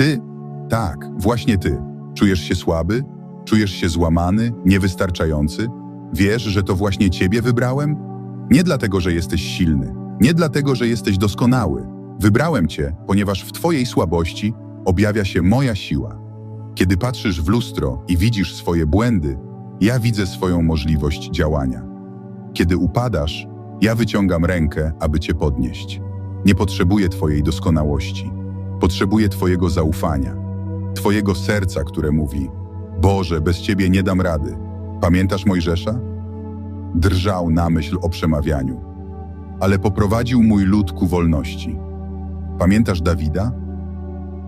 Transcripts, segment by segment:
Ty? Tak, właśnie ty. Czujesz się słaby? Czujesz się złamany, niewystarczający? Wiesz, że to właśnie ciebie wybrałem? Nie dlatego, że jesteś silny, nie dlatego, że jesteś doskonały. Wybrałem cię, ponieważ w twojej słabości objawia się moja siła. Kiedy patrzysz w lustro i widzisz swoje błędy, ja widzę swoją możliwość działania. Kiedy upadasz, ja wyciągam rękę, aby cię podnieść. Nie potrzebuję twojej doskonałości. Potrzebuję twojego zaufania. Twojego serca, które mówi: Boże, bez ciebie nie dam rady. Pamiętasz Mojżesza? Drżał na myśl o przemawianiu, ale poprowadził mój lud ku wolności. Pamiętasz Dawida?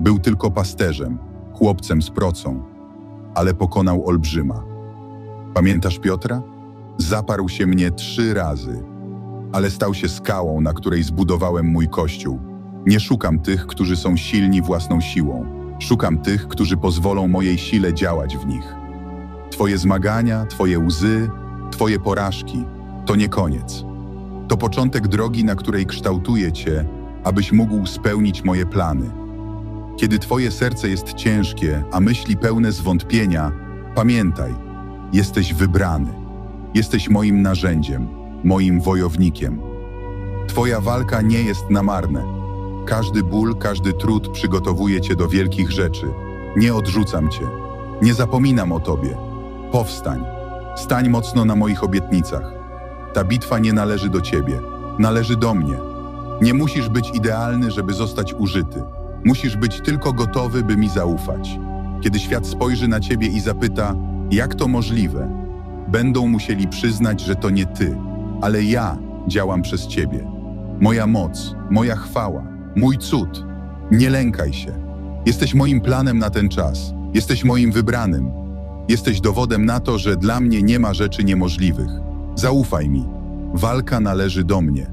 Był tylko pasterzem, chłopcem z procą, ale pokonał olbrzyma. Pamiętasz Piotra? Zaparł się mnie trzy razy, ale stał się skałą, na której zbudowałem mój kościół. Nie szukam tych, którzy są silni własną siłą. Szukam tych, którzy pozwolą mojej sile działać w nich. Twoje zmagania, Twoje łzy, Twoje porażki to nie koniec. To początek drogi, na której kształtuję Cię, abyś mógł spełnić moje plany. Kiedy Twoje serce jest ciężkie, a myśli pełne zwątpienia, pamiętaj, jesteś wybrany. Jesteś moim narzędziem, moim wojownikiem. Twoja walka nie jest na marne. Każdy ból, każdy trud przygotowuje Cię do wielkich rzeczy. Nie odrzucam Cię. Nie zapominam o Tobie. Powstań. Stań mocno na moich obietnicach. Ta bitwa nie należy do Ciebie. Należy do mnie. Nie musisz być idealny, żeby zostać użyty. Musisz być tylko gotowy, by mi zaufać. Kiedy świat spojrzy na Ciebie i zapyta, jak to możliwe, będą musieli przyznać, że to nie Ty, ale ja działam przez Ciebie. Moja moc, moja chwała, mój cud. Nie lękaj się. Jesteś moim planem na ten czas. Jesteś moim wybranym. Jesteś dowodem na to, że dla mnie nie ma rzeczy niemożliwych. Zaufaj mi. Walka należy do mnie.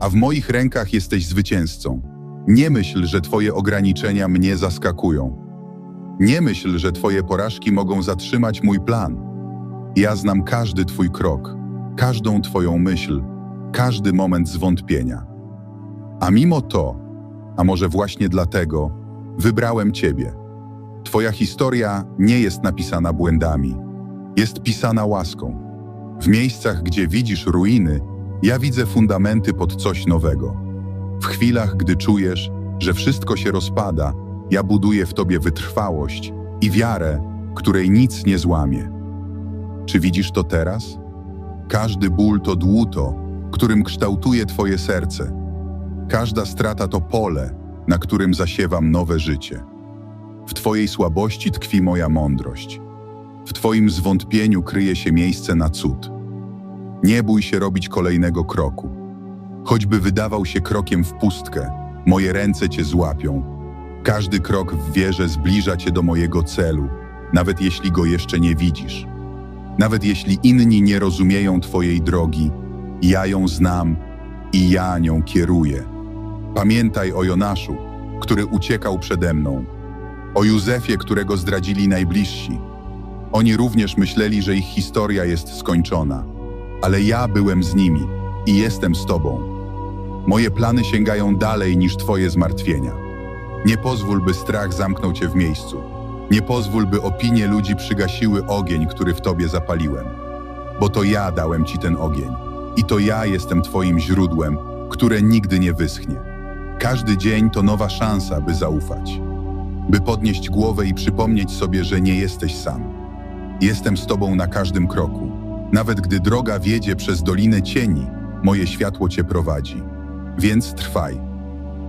A w moich rękach jesteś zwycięzcą. Nie myśl, że Twoje ograniczenia mnie zaskakują. Nie myśl, że Twoje porażki mogą zatrzymać mój plan. Ja znam każdy Twój krok, każdą Twoją myśl, każdy moment zwątpienia. A mimo to, a może właśnie dlatego, wybrałem Ciebie. Twoja historia nie jest napisana błędami, jest pisana łaską. W miejscach, gdzie widzisz ruiny, ja widzę fundamenty pod coś nowego. W chwilach, gdy czujesz, że wszystko się rozpada, ja buduję w Tobie wytrwałość i wiarę, której nic nie złamie. Czy widzisz to teraz? Każdy ból to dłuto, którym kształtuje Twoje serce. Każda strata to pole, na którym zasiewam nowe życie. W Twojej słabości tkwi moja mądrość. W Twoim zwątpieniu kryje się miejsce na cud. Nie bój się robić kolejnego kroku. Choćby wydawał się krokiem w pustkę, moje ręce Cię złapią. Każdy krok w wierze zbliża Cię do mojego celu, nawet jeśli go jeszcze nie widzisz. Nawet jeśli inni nie rozumieją Twojej drogi, ja ją znam i ja nią kieruję. Pamiętaj o Jonaszu, który uciekał przede mną, o Józefie, którego zdradzili najbliżsi. Oni również myśleli, że ich historia jest skończona, ale ja byłem z nimi i jestem z Tobą. Moje plany sięgają dalej niż Twoje zmartwienia. Nie pozwól, by strach zamknął Cię w miejscu. Nie pozwól, by opinie ludzi przygasiły ogień, który w Tobie zapaliłem. Bo to ja dałem Ci ten ogień. I to ja jestem Twoim źródłem, które nigdy nie wyschnie. Każdy dzień to nowa szansa, by zaufać. By podnieść głowę i przypomnieć sobie, że nie jesteś sam. Jestem z Tobą na każdym kroku. Nawet gdy droga wiedzie przez dolinę cieni, moje światło Cię prowadzi. Więc trwaj.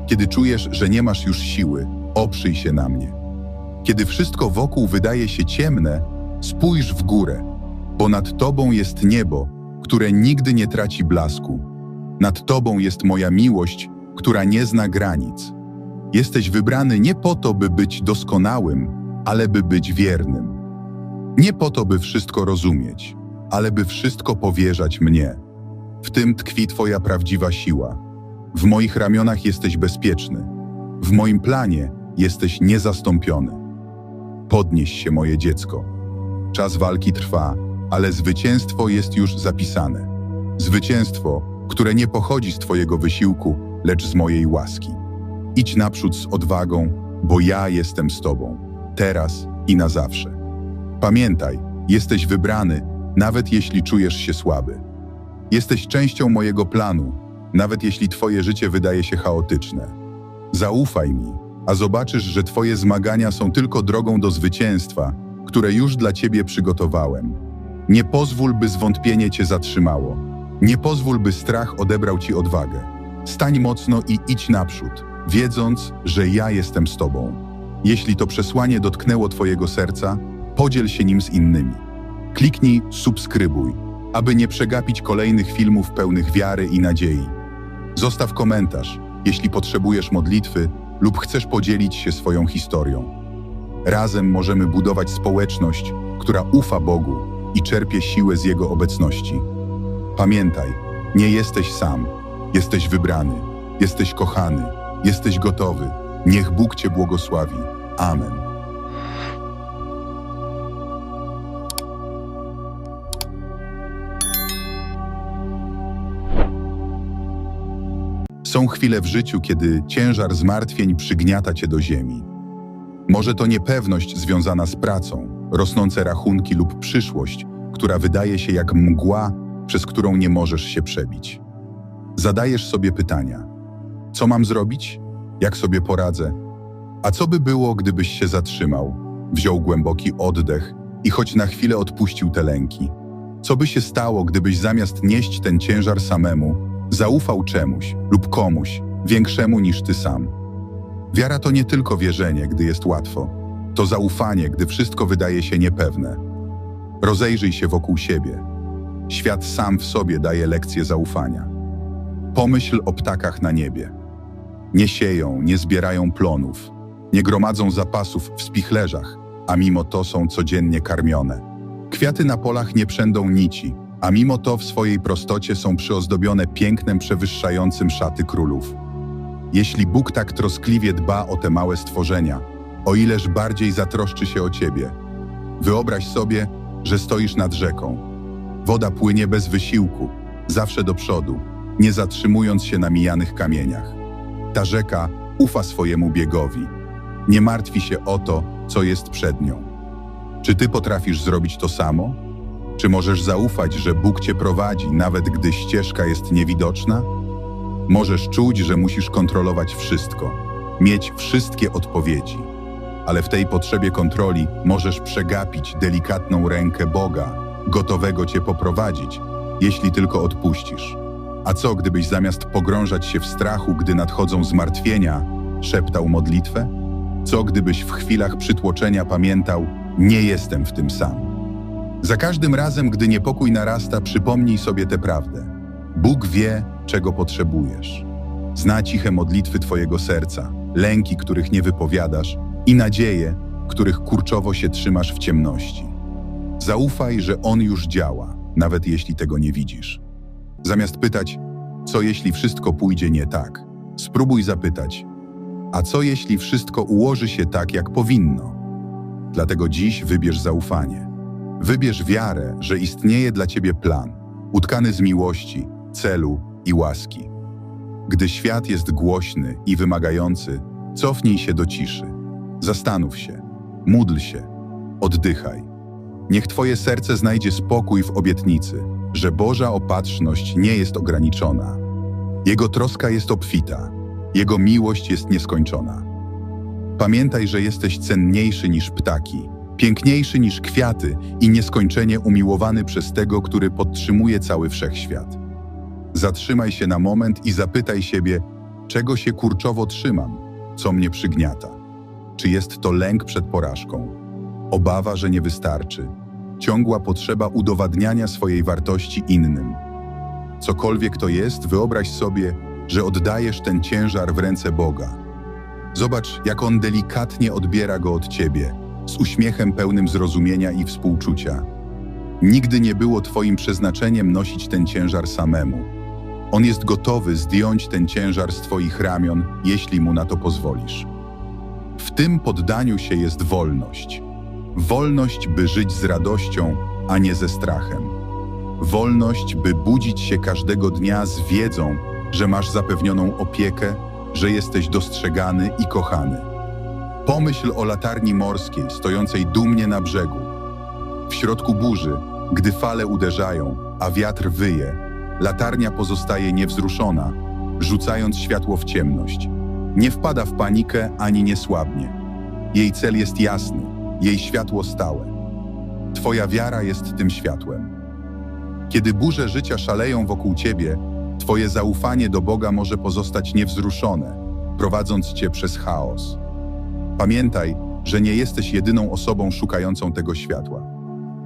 Kiedy czujesz, że nie masz już siły, oprzyj się na mnie. Kiedy wszystko wokół wydaje się ciemne, spójrz w górę, bo nad Tobą jest niebo, które nigdy nie traci blasku. Nad Tobą jest moja miłość, która nie zna granic. Jesteś wybrany nie po to, by być doskonałym, ale by być wiernym. Nie po to, by wszystko rozumieć, ale by wszystko powierzać mnie. W tym tkwi Twoja prawdziwa siła. W moich ramionach jesteś bezpieczny. W moim planie jesteś niezastąpiony. Podnieś się, moje dziecko. Czas walki trwa, ale zwycięstwo jest już zapisane. Zwycięstwo, które nie pochodzi z Twojego wysiłku, lecz z mojej łaski. Idź naprzód z odwagą, bo ja jestem z Tobą, teraz i na zawsze. Pamiętaj, jesteś wybrany, nawet jeśli czujesz się słaby. Jesteś częścią mojego planu, nawet jeśli Twoje życie wydaje się chaotyczne. Zaufaj mi, a zobaczysz, że Twoje zmagania są tylko drogą do zwycięstwa, które już dla Ciebie przygotowałem. Nie pozwól, by zwątpienie Cię zatrzymało. Nie pozwól, by strach odebrał Ci odwagę. Stań mocno i idź naprzód, wiedząc, że ja jestem z Tobą. Jeśli to przesłanie dotknęło Twojego serca, podziel się nim z innymi. Kliknij subskrybuj, aby nie przegapić kolejnych filmów pełnych wiary i nadziei. Zostaw komentarz, jeśli potrzebujesz modlitwy lub chcesz podzielić się swoją historią. Razem możemy budować społeczność, która ufa Bogu i czerpie siłę z Jego obecności. Pamiętaj, nie jesteś sam, jesteś wybrany, jesteś kochany, jesteś gotowy. Niech Bóg Cię błogosławi. Amen. Są chwile w życiu, kiedy ciężar zmartwień przygniata cię do ziemi. Może to niepewność związana z pracą, rosnące rachunki lub przyszłość, która wydaje się jak mgła, przez którą nie możesz się przebić. Zadajesz sobie pytania: co mam zrobić? Jak sobie poradzę? A co by było, gdybyś się zatrzymał, wziął głęboki oddech i choć na chwilę odpuścił te lęki? Co by się stało, gdybyś zamiast nieść ten ciężar samemu, zaufał czemuś lub komuś większemu niż ty sam? Wiara to nie tylko wierzenie, gdy jest łatwo, to zaufanie, gdy wszystko wydaje się niepewne. Rozejrzyj się wokół siebie. Świat sam w sobie daje lekcję zaufania. Pomyśl o ptakach na niebie. Nie sieją, nie zbierają plonów, nie gromadzą zapasów w spichlerzach, a mimo to są codziennie karmione. Kwiaty na polach nie przędą nici, a mimo to w swojej prostocie są przyozdobione pięknem przewyższającym szaty królów. Jeśli Bóg tak troskliwie dba o te małe stworzenia, o ileż bardziej zatroszczy się o ciebie. Wyobraź sobie, że stoisz nad rzeką. Woda płynie bez wysiłku, zawsze do przodu, nie zatrzymując się na mijanych kamieniach. Ta rzeka ufa swojemu biegowi. Nie martwi się o to, co jest przed nią. Czy ty potrafisz zrobić to samo? Czy możesz zaufać, że Bóg cię prowadzi, nawet gdy ścieżka jest niewidoczna? Możesz czuć, że musisz kontrolować wszystko, mieć wszystkie odpowiedzi, ale w tej potrzebie kontroli możesz przegapić delikatną rękę Boga, gotowego cię poprowadzić, jeśli tylko odpuścisz. A co, gdybyś zamiast pogrążać się w strachu, gdy nadchodzą zmartwienia, szeptał modlitwę? Co, gdybyś w chwilach przytłoczenia pamiętał, nie jestem w tym sam? Za każdym razem, gdy niepokój narasta, przypomnij sobie tę prawdę. Bóg wie, czego potrzebujesz. Zna ciche modlitwy Twojego serca, lęki, których nie wypowiadasz i nadzieje, których kurczowo się trzymasz w ciemności. Zaufaj, że On już działa, nawet jeśli tego nie widzisz. Zamiast pytać, co jeśli wszystko pójdzie nie tak, spróbuj zapytać, a co jeśli wszystko ułoży się tak, jak powinno? Dlatego dziś wybierz zaufanie. Wybierz wiarę, że istnieje dla ciebie plan, utkany z miłości, celu i łaski. Gdy świat jest głośny i wymagający, cofnij się do ciszy. Zastanów się, módl się, oddychaj. Niech Twoje serce znajdzie spokój w obietnicy, że Boża opatrzność nie jest ograniczona. Jego troska jest obfita, Jego miłość jest nieskończona. Pamiętaj, że jesteś cenniejszy niż ptaki, piękniejszy niż kwiaty i nieskończenie umiłowany przez tego, który podtrzymuje cały wszechświat. Zatrzymaj się na moment i zapytaj siebie, czego się kurczowo trzymam, co mnie przygniata. Czy jest to lęk przed porażką, obawa, że nie wystarczy, ciągła potrzeba udowadniania swojej wartości innym. Cokolwiek to jest, wyobraź sobie, że oddajesz ten ciężar w ręce Boga. Zobacz, jak On delikatnie odbiera go od ciebie, z uśmiechem pełnym zrozumienia i współczucia. Nigdy nie było Twoim przeznaczeniem nosić ten ciężar samemu. On jest gotowy zdjąć ten ciężar z Twoich ramion, jeśli mu na to pozwolisz. W tym poddaniu się jest wolność. Wolność, by żyć z radością, a nie ze strachem. Wolność, by budzić się każdego dnia z wiedzą, że masz zapewnioną opiekę, że jesteś dostrzegany i kochany. Pomyśl o latarni morskiej stojącej dumnie na brzegu. W środku burzy, gdy fale uderzają, a wiatr wyje, latarnia pozostaje niewzruszona, rzucając światło w ciemność. Nie wpada w panikę ani nie słabnie. Jej cel jest jasny, jej światło stałe. Twoja wiara jest tym światłem. Kiedy burze życia szaleją wokół ciebie, Twoje zaufanie do Boga może pozostać niewzruszone, prowadząc cię przez chaos. Pamiętaj, że nie jesteś jedyną osobą szukającą tego światła.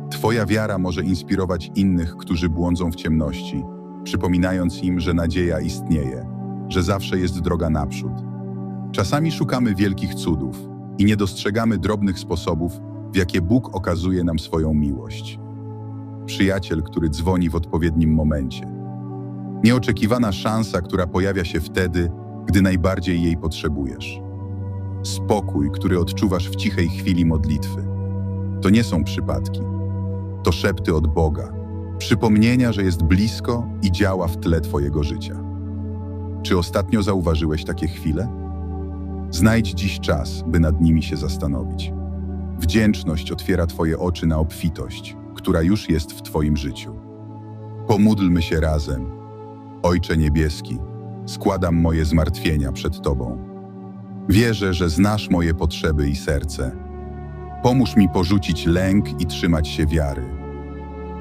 Twoja wiara może inspirować innych, którzy błądzą w ciemności, przypominając im, że nadzieja istnieje, że zawsze jest droga naprzód. Czasami szukamy wielkich cudów i nie dostrzegamy drobnych sposobów, w jakie Bóg okazuje nam swoją miłość. Przyjaciel, który dzwoni w odpowiednim momencie. Nieoczekiwana szansa, która pojawia się wtedy, gdy najbardziej jej potrzebujesz. Spokój, który odczuwasz w cichej chwili modlitwy. To nie są przypadki. To szepty od Boga, przypomnienia, że jest blisko i działa w tle Twojego życia. Czy ostatnio zauważyłeś takie chwile? Znajdź dziś czas, by nad nimi się zastanowić. Wdzięczność otwiera Twoje oczy na obfitość, która już jest w Twoim życiu. Pomódlmy się razem. Ojcze Niebieski, składam moje zmartwienia przed Tobą. Wierzę, że znasz moje potrzeby i serce. Pomóż mi porzucić lęk i trzymać się wiary.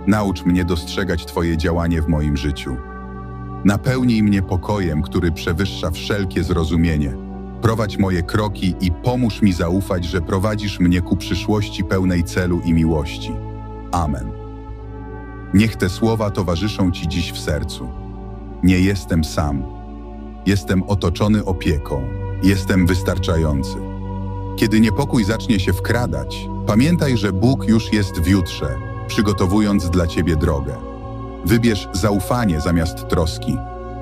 Naucz mnie dostrzegać Twoje działanie w moim życiu. Napełnij mnie pokojem, który przewyższa wszelkie zrozumienie. Prowadź moje kroki i pomóż mi zaufać, że prowadzisz mnie ku przyszłości pełnej celu i miłości. Amen. Niech te słowa towarzyszą Ci dziś w sercu. Nie jestem sam. Jestem otoczony opieką. Jestem wystarczający. Kiedy niepokój zacznie się wkradać, pamiętaj, że Bóg już jest w jutrze, przygotowując dla Ciebie drogę. Wybierz zaufanie zamiast troski.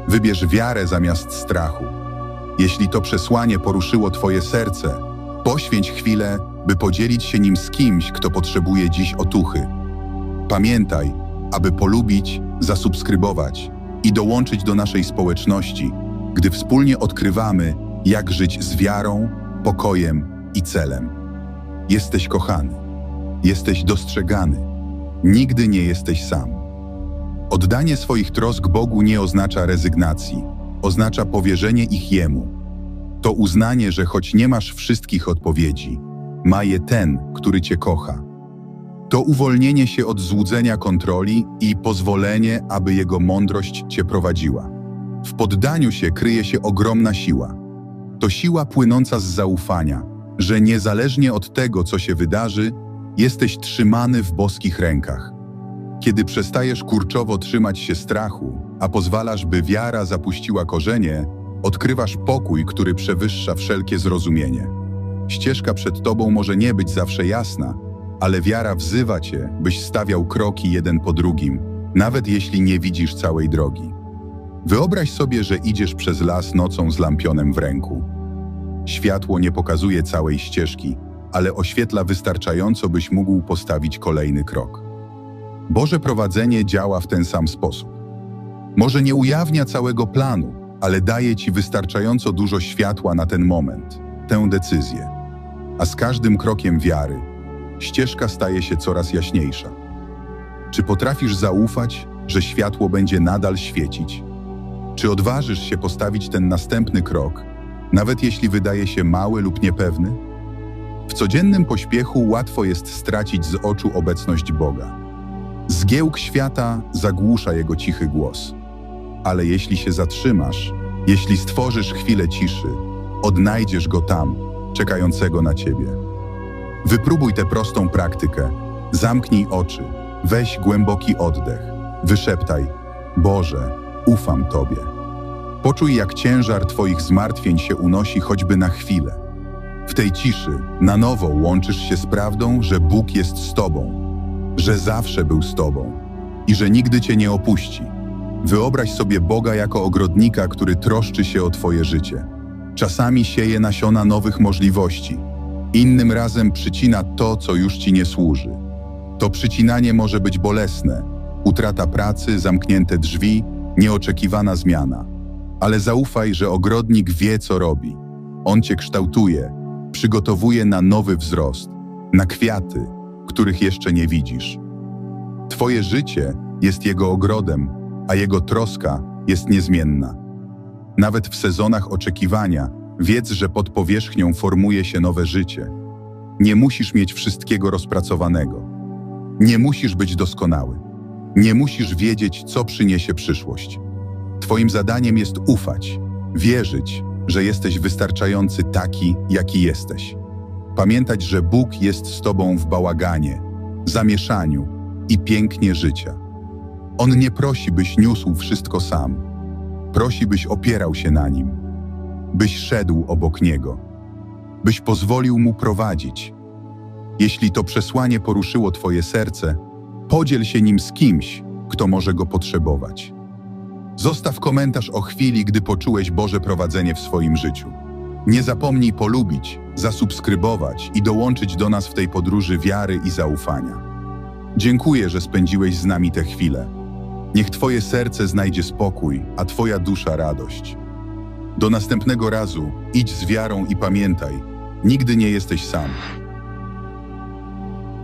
Wybierz wiarę zamiast strachu. Jeśli to przesłanie poruszyło Twoje serce, poświęć chwilę, by podzielić się nim z kimś, kto potrzebuje dziś otuchy. Pamiętaj, aby polubić, zasubskrybować i dołączyć do naszej społeczności, gdy wspólnie odkrywamy, jak żyć z wiarą, pokojem i celem. Jesteś kochany, jesteś dostrzegany, nigdy nie jesteś sam. Oddanie swoich trosk Bogu nie oznacza rezygnacji, oznacza powierzenie ich Jemu. To uznanie, że choć nie masz wszystkich odpowiedzi, ma je ten, który Cię kocha. To uwolnienie się od złudzenia kontroli i pozwolenie, aby Jego mądrość Cię prowadziła. W poddaniu się kryje się ogromna siła. To siła płynąca z zaufania, że niezależnie od tego, co się wydarzy, jesteś trzymany w boskich rękach. Kiedy przestajesz kurczowo trzymać się strachu, a pozwalasz, by wiara zapuściła korzenie, odkrywasz pokój, który przewyższa wszelkie zrozumienie. Ścieżka przed tobą może nie być zawsze jasna, ale wiara wzywa cię, byś stawiał kroki jeden po drugim, nawet jeśli nie widzisz całej drogi. Wyobraź sobie, że idziesz przez las nocą z lampionem w ręku. Światło nie pokazuje całej ścieżki, ale oświetla wystarczająco, byś mógł postawić kolejny krok. Boże prowadzenie działa w ten sam sposób. Może nie ujawnia całego planu, ale daje ci wystarczająco dużo światła na ten moment, tę decyzję. A z każdym krokiem wiary, ścieżka staje się coraz jaśniejsza. Czy potrafisz zaufać, że światło będzie nadal świecić? Czy odważysz się postawić ten następny krok, nawet jeśli wydaje się mały lub niepewny? W codziennym pośpiechu łatwo jest stracić z oczu obecność Boga. Zgiełk świata zagłusza jego cichy głos. Ale jeśli się zatrzymasz, jeśli stworzysz chwilę ciszy, odnajdziesz go tam, czekającego na ciebie. Wypróbuj tę prostą praktykę. Zamknij oczy, weź głęboki oddech, wyszeptaj: Boże, ufam Tobie. Poczuj, jak ciężar Twoich zmartwień się unosi choćby na chwilę. W tej ciszy na nowo łączysz się z prawdą, że Bóg jest z Tobą, że zawsze był z Tobą i że nigdy Cię nie opuści. Wyobraź sobie Boga jako ogrodnika, który troszczy się o Twoje życie. Czasami sieje nasiona nowych możliwości, innym razem przycina to, co już Ci nie służy. To przycinanie może być bolesne, utrata pracy, zamknięte drzwi, nieoczekiwana zmiana. Ale zaufaj, że ogrodnik wie, co robi. On Cię kształtuje, przygotowuje na nowy wzrost, na kwiaty, których jeszcze nie widzisz. Twoje życie jest Jego ogrodem, a Jego troska jest niezmienna. Nawet w sezonach oczekiwania wiedz, że pod powierzchnią formuje się nowe życie. Nie musisz mieć wszystkiego rozpracowanego. Nie musisz być doskonały. Nie musisz wiedzieć, co przyniesie przyszłość. Twoim zadaniem jest ufać, wierzyć, że jesteś wystarczający taki, jaki jesteś. Pamiętać, że Bóg jest z Tobą w bałaganie, zamieszaniu i pięknie życia. On nie prosi, byś niósł wszystko sam. Prosi, byś opierał się na Nim, byś szedł obok Niego, byś pozwolił Mu prowadzić. Jeśli to przesłanie poruszyło Twoje serce, podziel się nim z kimś, kto może go potrzebować. Zostaw komentarz o chwili, gdy poczułeś Boże prowadzenie w swoim życiu. Nie zapomnij polubić, zasubskrybować i dołączyć do nas w tej podróży wiary i zaufania. Dziękuję, że spędziłeś z nami tę chwilę. Niech Twoje serce znajdzie spokój, a Twoja dusza radość. Do następnego razu idź z wiarą i pamiętaj, nigdy nie jesteś sam.